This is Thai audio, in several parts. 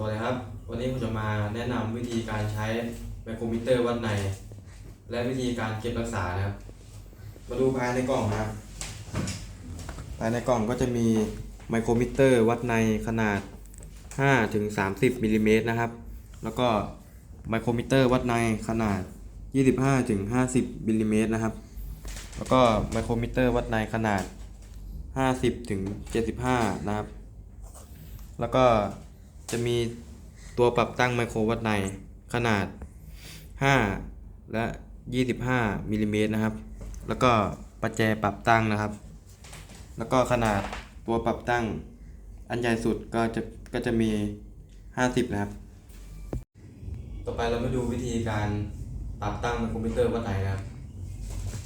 สวัสดีครับ วันนี้ผมจะมาแนะนำวิธีการใช้ไมโครมิเตอร์วัดใน และวิธีการเก็บรักษานะครับ มาดูภายในกล่องนะครับ ภายในกล่องก็จะมีไมโครมิเตอร์วัดในขนาด 5 ถึง 30มิลลิเมตรนะครับ แล้วก็ไมโครมิเตอร์วัดในขนาด 25 ถึง 50มิลลิเมตรนะครับ แล้วก็ไมโครมิเตอร์วัดในขนาด 50 ถึง 75 นะครับ แล้วก็ จะมีตัวปรับตั้งไมโครวัดในขนาด 5 และ 25มิลลิเมตรนะครับ แล้วก็ประแจปรับตั้งนะครับ แล้วก็ขนาดตัวปรับตั้งอันใหญ่สุดก็จะก็จะมี 50 นะครับ ต่อไปเรามาดูวิธีการปรับตั้งไมโครมิเตอร์วัดในนะครับ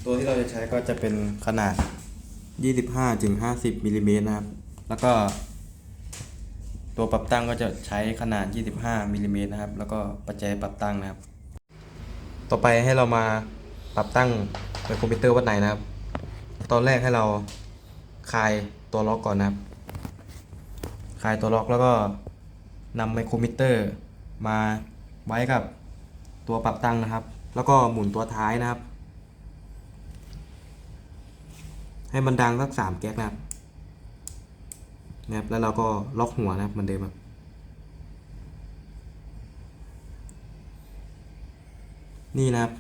ตัวที่เราจะใช้ก็จะเป็นขนาด 25-50มิลลิเมตรนะครับ แล้วก็ ตัวปรับตั้งก็จะใช้ขนาด 25มิลลิเมตรนะครับ แล้วก็ประแจปรับตั้งนะครับ ต่อไปให้เรามาปรับตั้งไมโครมิเตอร์วัดไหนนะครับ ตอนแรกให้เราคลายตัวล็อกก่อนนะครับ คลายตัวล็อกแล้วก็นำไมโครมิเตอร์มาไว้กับตัวปรับตั้งนะครับ แล้วก็หมุนตัวท้ายนะครับ ให้มันดังสักสามแก๊กนะครับ นะครับแล้วเราก็ล็อกหัวนะครับเหมือนเดิมครับนี่นะครับ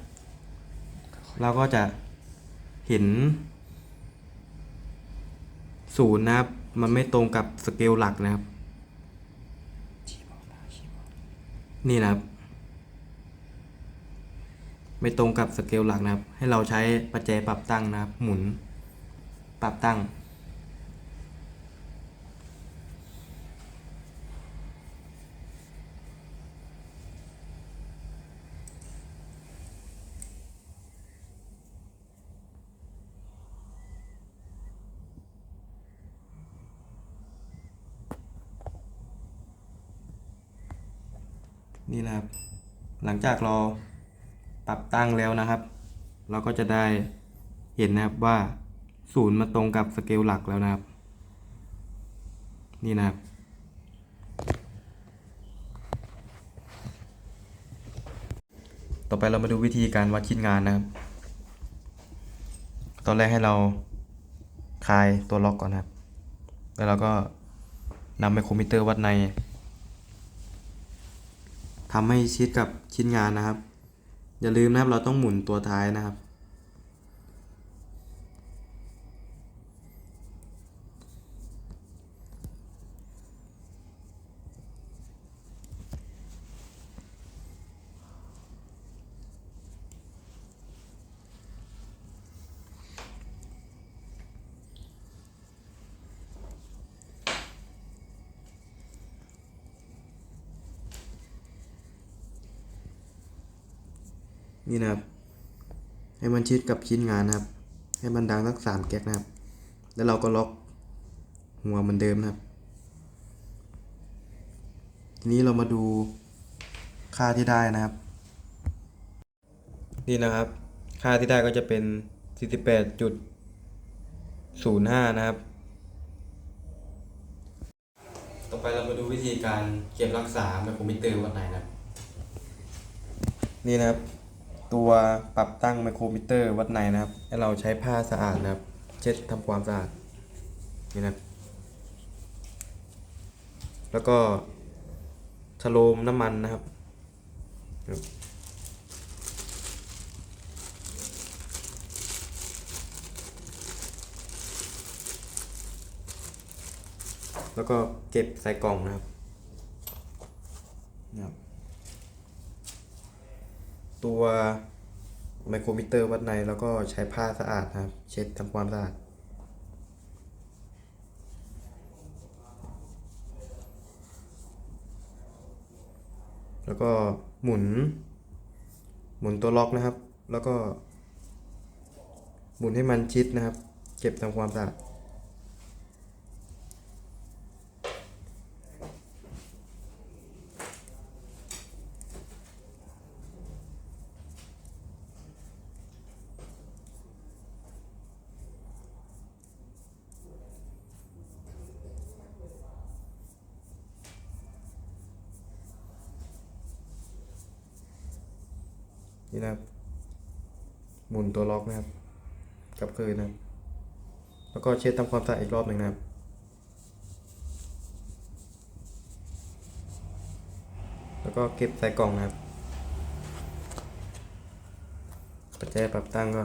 เราก็จะเห็นศูนย์นะครับ มันไม่ตรงกับสเกลหลักนะครับ นี่นะครับ ไม่ตรงกับสเกลหลักนะครับ ให้เราใช้ประแจปรับตั้งนะครับ หมุน ปรับตั้ง นี่นะครับ หลังจากเราปรับตั้งแล้วนะครับ เราก็จะได้เห็นนะครับว่าศูนย์มาตรงกับสเกลหลักแล้วนะครับ นี่นะครับ ต่อไปเรามาดูวิธีการวัดชิ้นงานนะครับ ตอนแรกให้เราคลายตัวล็อกก่อนนะครับ แล้วเราก็นำไมโครมิเตอร์วัดใน ทำให้ชิดกับชิ้นงานนะครับ อย่าลืมนะครับเราต้องหมุนตัวท้ายนะครับ นี่นะครับ ให้มันชิดกับชิ้นงานนะครับ ให้มันดังสักสามแก๊กนะครับ แล้วเราก็ล็อกหัวเหมือนเดิมนะครับ ทีนี้เรามาดูค่าที่ได้นะครับ นี่นะครับ ค่าที่ได้ก็จะเป็น 48.05 นะครับ ต่อไปเรามาดูวิธีการเก็บรักษาไมโครมิเตอร์วัดไหนนะครับ นี่นะครับ ตัวปรับตั้งไมโครมิเตอร์วัดในนะครับ ให้เราใช้ผ้าสะอาดนะครับ เช็ดทำความสะอาดนี่นะแล้วก็ชโลมน้ำมันนะครับครับแล้วก็เก็บใส่กล่องนะครับนะครับ ตัวไมโครมิเตอร์วัดในแล้วก็ใช้ผ้าสะอาดนะครับ เช็ดทำความสะอาดแล้วก็หมุน หมุนตัวล็อกนะครับ แล้วก็ หมุนให้มันชิดนะครับ เก็บทำความสะอาด นี่นะครับหมุนตัวล็อกนะครับกลับคืนนะครับ แล้วก็เช็ดทำความสะอาดอีกรอบหนึ่งนะครับแล้วก็เก็บใส่กล่องนะครับ ปัจจัยปรับตั้งก็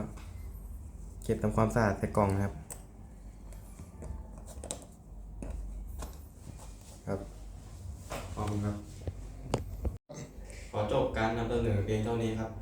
เก็บทำความสะอาดใส่กล่องนะครับ ครับขอบคุณครับ ขอจบการนำเสนอเพียงเท่านี้ครับ